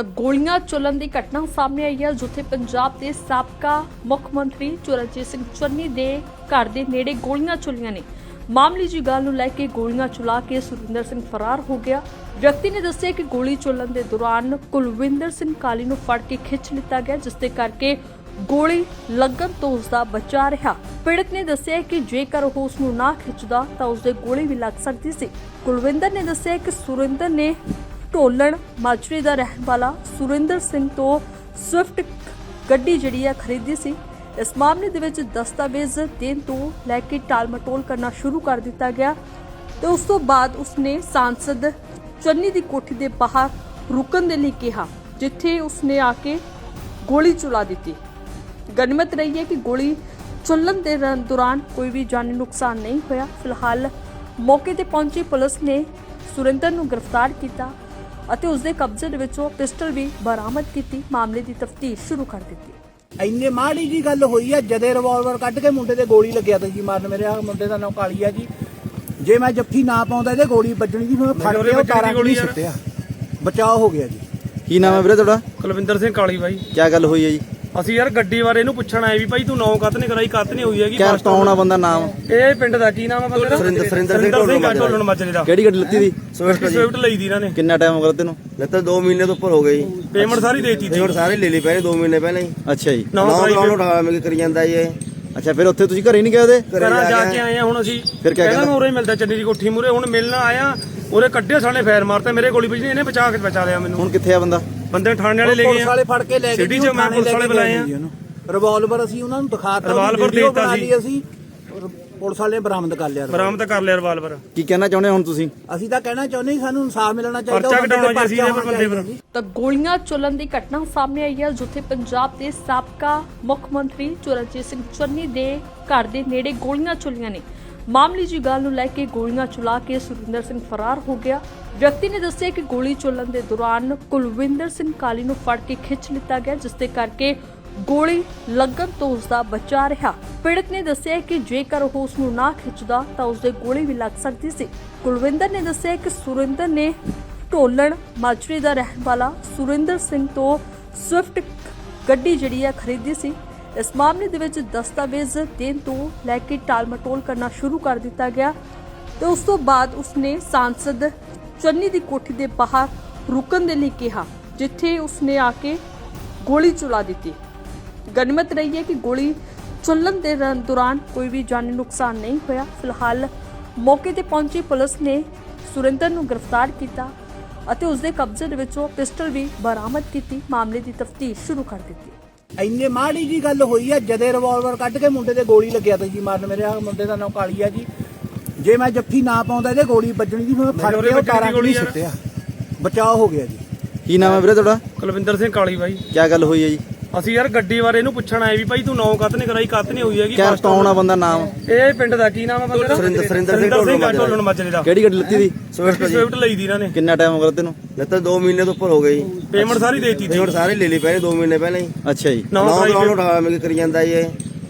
ਤਾਂ ਗੋਲੀਆਂ ਚੱਲਣ ਦੀ ਘਟਨਾ ਸਾਹਮਣੇ ਆਈ ਹੈ, ਜਿੱਥੇ ਪੰਜਾਬ ਦੇ ਸਾਬਕਾ ਮੁੱਖ ਮੰਤਰੀ ਚਰਨਜੀਤ ਸਿੰਘ ਚੰਨੀ ਦੇ ਘਰ ਦੇ ਨੇੜੇ ਗੋਲੀਆਂ ਚੱਲੀਆਂ ਨੇ। ਮਾਮਲੇ ਦੀ ਗੱਲ ਨੂੰ ਲੈ ਕੇ ਗੋਲੀਆਂ ਚਲਾ ਕੇ ਸੁਰਿੰਦਰ ਸਿੰਘ ਫਰਾਰ ਹੋ ਗਿਆ। ਵਿਅਕਤੀ ਨੇ ਦੱਸਿਆ ਕਿ ਗੋਲੀ ਚੱਲਣ ਦੇ ਦੌਰਾਨ ਕੁਲਵਿੰਦਰ ਸਿੰਘ ਕਾਲੀ ਨੂੰ ਫੜ ਕੇ ਖਿੱਚ ਲਿੱਤਾ ਗਿਆ, ਜਿਸ ਦੇ ਕਰਕੇ ਗੋਲੀ ਲੱਗਣ ਤੋਂ ਉਸ ਦਾ ਬਚਾ ਰਿਹਾ। ਪੀੜਤ ਨੇ ਦੱਸਿਆ ਕਿ ਜੇਕਰ ਉਹ ਉਸ ਨੂੰ ਨਾ ਖਿੱਚਦਾ, ਤਾਂ ਉਸ ਦੇ ਗੋਲੀ ਵੀ ਲੱਗ ਸਕਦੀ ਸੀ। ਕੁਲਵਿੰਦਰ ਨੇ ਦੱਸਿਆ ਕਿ ਸੁਰਿੰਦਰ ਨੇ ਢੋਲਣ ਮਾਜਰੇ ਦਾ ਰਹਿਣ ਵਾਲਾ ਸੁਰਿੰਦਰ ਸਿੰਘ ਤੋਂ ਸਵਿਫਟ ਗੱਡੀ ਜਿਹੜੀ ਹੈ ਖਰੀਦੀ ਸੀ। ਇਸ ਮਾਮਲੇ ਦੇ ਵਿੱਚ ਦਸਤਾਵੇਜ਼ ਦੇਣ ਤੋਂ ਲੈ ਕੇ ਟਾਲਮਟੋਲ ਕਰਨਾ ਸ਼ੁਰੂ ਕਰ ਦਿੱਤਾ ਗਿਆ ਤੇ ਉਸ ਤੋਂ ਬਾਅਦ ਉਸਨੇ ਸਾਂਸਦ ਚੰਨੀ ਦੀ ਕੋਠੀ ਦੇ ਬਾਹਰ ਰੁਕਣ ਦੇ ਲਈ ਕਿਹਾ, ਜਿੱਥੇ ਉਸਨੇ ਆ ਕੇ ਗੋਲੀ ਚਲਾ ਦਿੱਤੀ। ਗਨਮਤ ਰਹੀ ਹੈ ਕਿ ਗੋਲੀ ਚੱਲਣ ਦੇ ਦੌਰਾਨ ਕੋਈ ਵੀ ਜਾਨੀ ਨੁਕਸਾਨ ਨਹੀਂ ਹੋਇਆ। ਫਿਲਹਾਲ ਮੌਕੇ ਤੇ ਪਹੁੰਚੀ ਪੁਲਿਸ ਨੇ ਸੁਰਿੰਦਰ ਨੂੰ ਗ੍ਰਿਫਤਾਰ ਕੀਤਾ ਅਤੇ ਉਸ ਦੇ ਕਬਜ਼ੇ ਦੇ ਵਿੱਚੋਂ ਪਿਸਟਲ ਵੀ ਬਰਾਮਦ ਕੀਤੀ ਮਾਮਲੇ ਦੀ ਤਫਤੀਸ਼ ਸ਼ੁਰੂ ਕਰ ਦਿੱਤੀ। ਇੰਨੇ ਮਾੜੀ ਜੀ ਗੱਲ ਹੋਈ ਆ ਜਦੇ ਰਿਵਾਲਵਰ ਕੱਢ ਕੇ ਮੁੰਡੇ ਤੇ ਗੋਲੀ ਲੱਗਿਆ ਤਾ ਜੀ ਮਾਰਨ ਮੇਰੇ ਆ ਮੁੰਡੇ ਦਾ ਨਾਮ ਕਾਲੀ ਆ ਜੀ। ਜੇ ਮੈਂ ਜੱਫੀ ਨਾ ਪਾਉਂਦਾ ਇਹਦੇ ਗੋਲੀ ਵੱਜਣੀ ਦੀ ਮੈਂ ਫੜ ਕੇ ਤਾਰਾਂ ਗੋਲੀ। ਸਿੱਟਿਆ। ਬਚਾਅ ਹੋ ਗਿਆ ਜੀ। ਕੀ ਨਾਮ ਹੈ ਵੀਰੇ ਤੁਹਾਡਾ? ਕੁਲਵਿੰਦਰ ਸਿੰਘ ਕਾਲੀ ਬਾਈ ਕੀ ਗੱਲ ਹੋਈ ਹੈ ਜੀ? ਅਸੀਂ ਯਾਰ ਗੱਡੀ ਬਾਰੇ ਇਹਨੂੰ ਪੁੱਛਣ ਆਏ ਵੀ ਭਾਈ ਤੂੰ ਨੌ ਕੱਤ ਨਹੀਂ ਕਰਾਈ ਕੱਤ ਨਹੀਂ ਹੋਈ ਹੈਗੀ ਕਿਆ ਬਸ ਬੰਦਾ ਨਾਮ? ਇਹ ਪਿੰਡ ਦਾ ਕੀ ਨਾਮ ਆ ਬੰਦੇ? ਦਾ ਸੁਰਿੰਦਰ- ਸੁਰਿੰਦਰ ਸਿੰਘ ਢੋਲਣ ਢੋਲਣ ਮਾਜਰੇ ਦਾ। ਕਿਹੜੀ ਗੱਡੀ ਲੱਤੀ ਦੀ? ਸਵਿਫਟ ਜੀ। ਸਵਿਫਟ ਲਈ ਦੀ ਇਹਨਾਂ ਨੇ। ਕਿੰਨਾ ਟਾਈਮ ਹੋ ਗਿਆ ਤੈਨੂੰ? ਲੱਤਾਂ 2 ਮਹੀਨੇ ਤੋਂ ਉੱਪਰ ਹੋ ਗਈ ਜੀ। ਪੇਮੈਂਟ ਸਾਰੀ ਦੇਤੀ ਸੀ। ਪੇਮੈਂਟ ਸਾਰੇ ਲੈ ਲਈ ਪਹਿਲੇ 2 ਮਹੀਨੇ ਪਹਿਲਾਂ ਹੀ। ਅੱਛਾ ਜੀ। ਨੌ ਨੌ ਕਰਾਉਣ ਨੂੰ ਮਿਲ ਕਰੀ ਜਾਂਦਾ ਜੀ ਇਹ। ਅੱਛਾ ਫਿਰ ਉੱਥੇ ਤੁਸੀਂ ਘਰੇ ਨਹੀਂ ਗਏ ਉਹਦੇ? ਘਰੇ ਜਾ ਕੇ ਆਏ ਆ ਹੁਣ ਅਸੀਂ ਫਿਰ ਕਿਆ ਕਹਿੰਦਾ? ਕਹਿੰਦਾ? ਉਰੇ ਮਿਲਦਾ ਚੰਨੀ ਦੀ ਕੋਠੀ ਮੂਰੇ ਹੁਣ ਮਿਲਣ ਆਇਆ। ਉਰੇ ਕੱਢੇ ਸਾਲੇ ਫਾਇਰ ਮਾਰਤੇ ਮੇਰੇ ਗੋਲੀ ਵੱਜਣੀ ਇਹਨੇ ਬਚਾ ਕੇ ਬਚਾ ਲਿਆ ਮੈਨੂੰ ਹੁਣ ਕਿੱਥੇ ਆ ਬੰਦਾ ਬੰਦੇ ਥਾਣੇ ਵਾਲੇ ਲੈ ਗਏ ਪੁਲਿਸ ਵਾਲੇ ਫੜ ਕੇ ਲੈ ਗਏ ਸਿਟੀ ਚ ਮੈਂ ਪੁਲਿਸ ਵਾਲੇ ਬੁਲਾਏ ਆ। ਰਿਵਾਲਵਰ ਅਸੀਂ ਉਹਨਾਂ ਨੂੰ ਦਿਖਾਤਾ ਰਿਵਾਲਵਰ ਵੀਡੀਓ ਦੇਤਾ ਸੀ। ਅਸੀਂ ਪੁਲਿਸ ਵਾਲੇ ਨੇ ਬਰਾਮਦ ਕਰ ਲਿਆ ਬਰਾਮਦ ਕਰ ਲਿਆ ਰਿਵਾਲਵਰ। ਕੀ ਕਹਿਣਾ ਚਾਹੁੰਦੇ ਹੋ ਹੁਣ ਤੁਸੀਂ? ਅਸੀਂ ਤਾਂ ਕਹਿਣਾ ਚਾਹੁੰਦੇ ਸੀ ਸਾਨੂੰ ਇਨਸਾਫ ਮਿਲਣਾ ਚਾਹੀਦਾ ਪਰਚਾ ਤੇ ਕਟਾਉਣਾ ਜੀ ਅਸੀਂ ਇਹਦੇ ਪਰ ਪਰਚਾ ਬੰਦੇ ਪਰ ਹੋਣਾ ਚਾਹੀਦਾ ਜੀ। ਤਾਂ ਗੋਲੀਆਂ ਚੱਲਣ ਦੀ ਘਟਨਾ ਸਾਹਮਣੇ ਆਈ ਹੈ ਜਿੱਥੇ ਪੰਜਾਬ ਦੇ ਸਾਬਕਾ ਮੁੱਖ ਮੰਤਰੀ ਚਰਨਜੀਤ ਸਿੰਘ ਚੰਨੀ ਦੇ ਘਰ ਦੇ ਨੇੜੇ ਗੋਲੀਆਂ ਚੱਲੀਆਂ ਨੇ। ਮਾਮਲੇ ਦੀ ਗੱਲ ਨੂੰ ਲੈ ਕੇ ਗੋਲੀਆਂ ਚਲਾ ਕੇ ਸੁਰਿੰਦਰ ਸਿੰਘ ਫਰਾਰ ਹੋ ਗਿਆ। ਵਿਅਕਤੀ ਨੇ ਦੱਸਿਆ ਕਿ ਗੋਲੀ ਚੱਲਣ ਦੇ ਦੌਰਾਨ ਕੁਲਵਿੰਦਰ ਸਿੰਘ ਕਾਲੀ ਨੂੰ ਫੜ ਕੇ ਖਿੱਚ ਲਿੱਤਾ ਗਿਆ ਜਿਸ ਦੇ ਕਰਕੇ ਗੋਲੀ ਲੱਗਣ ਤੋਂ ਉਸ ਦਾ ਬਚਾ ਰਿਹਾ। ਪੀੜਤ ਨੇ ਦੱਸਿਆ ਕਿ ਜੇਕਰ ਉਹ ਉਸ ਨੂੰ ਨਾ ਖਿੱਚਦਾ, ਤਾਂ ਉਸ ਦੇ ਗੋਲੀ ਵੀ ਲੱਗ ਸਕਦੀ ਸੀ। ਕੁਲਵਿੰਦਰ ਨੇ ਦੱਸਿਆ ਕਿ ਸੁਰਿੰਦਰ ਨੇ ਢੋਲਣ ਮਾਜਰੇ ਦਾ ਰਹਿਣ ਵਾਲਾ ਸੁਰਿੰਦਰ ਸਿੰਘ ਤੋਂ ਸਵਿਫਟ ਗੱਡੀ ਜਿਹੜੀ ਹੈ ਖਰੀਦੀ ਸੀ। ਇਸ ਮਾਮਲੇ ਦੇ ਵਿੱਚ ਦਸਤਾਵੇਜ਼ ਦੇਣ ਤੋਂ ਲੈ ਕੇ ਟਾਲਮਟੋਲ ਕਰਨਾ ਸ਼ੁਰੂ ਕਰ ਦਿੱਤਾ ਗਿਆ ਤੇ ਉਸ ਤੋਂ ਬਾਅਦ ਉਸਨੇ ਸਾਂਸਦ ਚੰਨੀ ਦੀ ਕੋਠੀ ਦੇ ਬਾਹਰ ਰੁਕਣ ਦੇ ਲਈ ਕਿਹਾ, ਜਿੱਥੇ ਉਸਨੇ ਆ ਕੇ ਗੋਲੀ ਚਲਾ ਦਿੱਤੀ। ਗਨਮਤ ਰਹੀ ਹੈ ਕਿ ਗੋਲੀ ਚੱਲਣ ਦੇ ਦੌਰਾਨ ਕੋਈ ਵੀ ਜਾਨੀ ਨੁਕਸਾਨ ਨਹੀਂ ਹੋਇਆ। ਫਿਲਹਾਲ ਮੌਕੇ ਤੇ ਪਹੁੰਚੀ ਪੁਲਿਸ ਨੇ ਸੁਰਿੰਦਰ ਨੂੰ ਗ੍ਰਿਫਤਾਰ ਕੀਤਾ ਅਤੇ ਉਸ ਦੇ ਕਬਜ਼ੇ ਦੇ ਵਿੱਚੋਂ ਪਿਸਟਲ ਵੀ ਬਰਾਮਦ ਕੀਤੀ। ਮਾਮਲੇ ਦੀ ਤਫਤੀਸ਼ ਸ਼ੁਰੂ ਕਰ ਦਿੱਤੀ। ਇੰਨੇ ਮਾੜੀ ਜੀ ਗੱਲ ਹੋਈ ਆ ਜਦੇ ਰਿਵਾਲਵਰ ਕੱਢ ਕੇ ਮੁੰਡੇ ਤੇ ਗੋਲੀ ਲੱਗਿਆ ਤਾ ਜੀ ਮਾਰਨ ਮੇਰੇ ਆ ਮੁੰਡੇ ਦਾ ਨਾਮ ਕਾਲੀ ਆ ਜੀ। ਜੇ ਮੈਂ ਜੱਫੀ ਨਾ ਪਾਉਂਦਾ ਇਹਦੇ ਗੋਲੀ ਵੱਜਣੀ ਦੀ ਮੈਂ ਫੜ ਕੇ ਉਹ ਤਾਰਾਂ ਗੋਲੀ। ਸਿੱਟਿਆ। ਬਚਾਅ ਹੋ ਗਿਆ ਜੀ। ਕੀ ਨਾਮ ਹੈ ਵੀਰੇ ਤੁਹਾਡਾ? ਕੁਲਵਿੰਦਰ ਸਿੰਘ ਕਾਲੀ ਬਾਈ। ਕੀ ਗੱਲ ਹੋਈ ਹੈ ਜੀ? ਅਸੀਂ ਯਾਰ ਗੱਡੀ ਬਾਰੇ ਇਹਨੂੰ ਪੁੱਛਣ ਆਏ ਵੀ ਭਾਈ ਤੂੰ ਨੌ ਕੱਤ ਨਹੀਂ ਕਰਾਈ ਕੱਤ ਨਹੀਂ ਹੋਈ ਹੈਗੀ ਕਿਆ ਕੌਣ ਆ ਬੰਦਾ ਨਾਮ? ਇਹ ਪਿੰਡ ਦਾ ਕੀ ਨਾਮ ਆ ਬੰਦੇ ਦਾ? ਸੁਰਿੰਦਰ- ਸੁਰਿੰਦਰ ਸਿੰਘ ਢੋਲਣ ਢੋਲਣ ਮਾਜਰੇ ਦਾ। ਕਿਹੜੀ ਗੱਡੀ ਲੱਤੀ ਦੀ? ਸਵਿਫਟ ਜੀ। ਸਵਿਫਟ ਲਈ ਦੀ ਇਹਨਾਂ ਨੇ। ਕਿੰਨਾ ਟਾਈਮ ਹੋ ਗਿਆ ਤੈਨੂੰ ਲੱਤਾਂ 2 ਮਹੀਨੇ ਤੋਂ ਉੱਪਰ ਹੋ ਗਈ ਪੇਮੈਂਟ ਸਾਰੀ ਦੇਤੀ ਸੀ। ਪੇਮੈਂਟ ਸਾਰੇ ਲੈ ਲਈ ਪਹਿਲੇ 2 ਮਹੀਨੇ ਪਹਿਲਾਂ ਹੀ। ਅੱਛਾ ਜੀ। ਨੌ ਨੌ ਠਾਲਾ ਮਿਲ ਕਰੀ ਜਾਂਦਾ ਜੀ ਇਹ।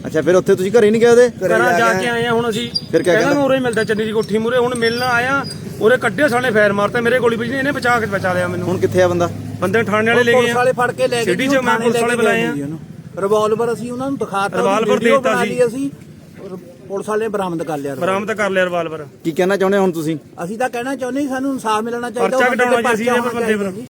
ਅੱਛਾ ਫਿਰ ਉੱਥੇ ਤੁਸੀਂ ਘਰੇ ਨਹੀਂ ਗਏ ਉਹਦੇ? ਘਰੇ ਜਾ ਕੇ ਆਏ ਆ ਹੁਣ ਅਸੀਂ ਫਿਰ ਕਿਆ ਕਹਿੰਦਾ? ਕਹਿੰਦਾ? ਉਰੇ ਮਿਲਦਾ ਚੰਨੀ ਦੀ ਕੋਠੀ ਮੂਰੇ ਹੁਣ ਮਿਲਣ ਆਇਆ ਉਰੇ ਕੱਢੇ ਸਾਲੇ ਫਾਇਰ ਮਾਰਤੇ ਮੇਰੇ ਗੋਲੀ ਵੱਜਣੀ ਇਹਨੇ ਬਚਾ ਕੇ ਬਚਾ ਲਿਆ ਮੈਨੂੰ। ਹੁਣ ਕਿੱਥੇ ਆ ਬੰਦਾ? ਬੰਦੇ ਥਾਣੇ ਵਾਲੇ ਲੈ ਗਏ ਪੁਲਿਸ ਵਾਲੇ ਫੜ ਕੇ ਲੈ ਗਏ ਸਿਟੀ ਜੀ, ਚ ਉਹ ਮੈਂ ਥਾਣੇ ਪੁਲਿਸ ਲੈ ਵਾਲੇ ਕੇ ਬੁਲਾਏ ਗਏ ਆ ਜੀ ਉਹਨੂੰ। ਰਿਵਾਲਵਰ ਅਸੀਂ ਉਹਨਾਂ ਨੂੰ ਦਿਖਾਤਾ ਰਿਵਾਲਵਰ ਵੀਡੀਓ ਦੇਤਾ ਬਣਾ ਸੀ। ਲਈ ਅਸੀਂ ਔਰ ਪੁਲਿਸ ਵਾਲੇ ਨੇ ਬਰਾਮਦ ਕਰ ਲਿਆ ਬਰਾਮਦ ਕਰ ਲਿਆ ਰਿਵਾਲਵਰ। ਕੀ ਕਹਿਣਾ ਚਾਹੁੰਦੇ ਹੋ ਹੁਣ ਤੁਸੀਂ? ਅਸੀਂ ਤਾਂ ਕਹਿਣਾ ਚਾਹੁੰਦੇ ਸੀ ਸਾਨੂੰ ਇਨਸਾਫ ਮਿਲਣਾ ਚਾਹੀਦਾ ਪਰਚਾ ਉਹ ਬੰਦੇ ਤੇ ਕਟਾਉਣਾ ਜੀ ਅਸੀਂ ਇਹਦੇ ਪਰ ਪਰਚਾ ਬੰਦੇ ਹੋਣਾ ਪਰ ਚਾਹੀਦਾ ਜੀ।